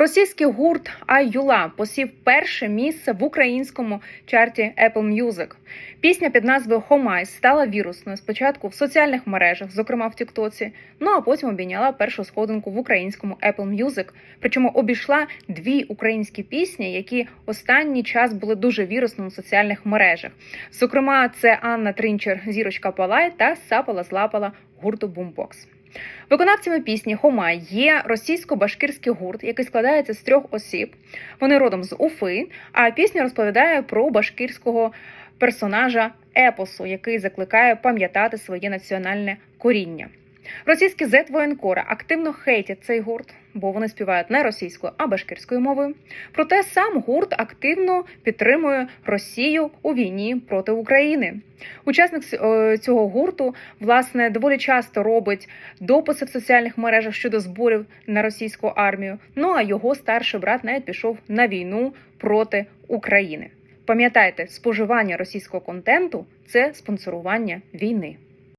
Російський гурт Айюла посів перше місце в українському чарті Apple Music. Пісня під назвою Хомай стала вірусною спочатку в соціальних мережах, зокрема в Тіктоці, ну а потім обійняла першу сходинку в українському Apple Music. Причому обійшла дві українські пісні, які останній час були дуже вірусними в соціальних мережах. Зокрема, це Анна Тринчер, Зірочка Палай та Сапала Злапала гурту Бумбокс. Виконавцями пісні Хома є російсько-башкирський гурт, який складається з трьох осіб. Вони родом з Уфи, а пісня розповідає про башкирського персонажа епосу, який закликає пам'ятати своє національне коріння. Російські зет воєнкора активно хейтять цей гурт, бо вони співають не російською, а башкирською мовою. Проте сам гурт активно підтримує Росію у війні проти України. Учасник е, цього гурту власне доволі часто робить дописи в соціальних мережах щодо зборів на російську армію. Ну а його старший брат навіть пішов на війну проти України. Пам'ятайте, споживання російського контенту це спонсорування війни.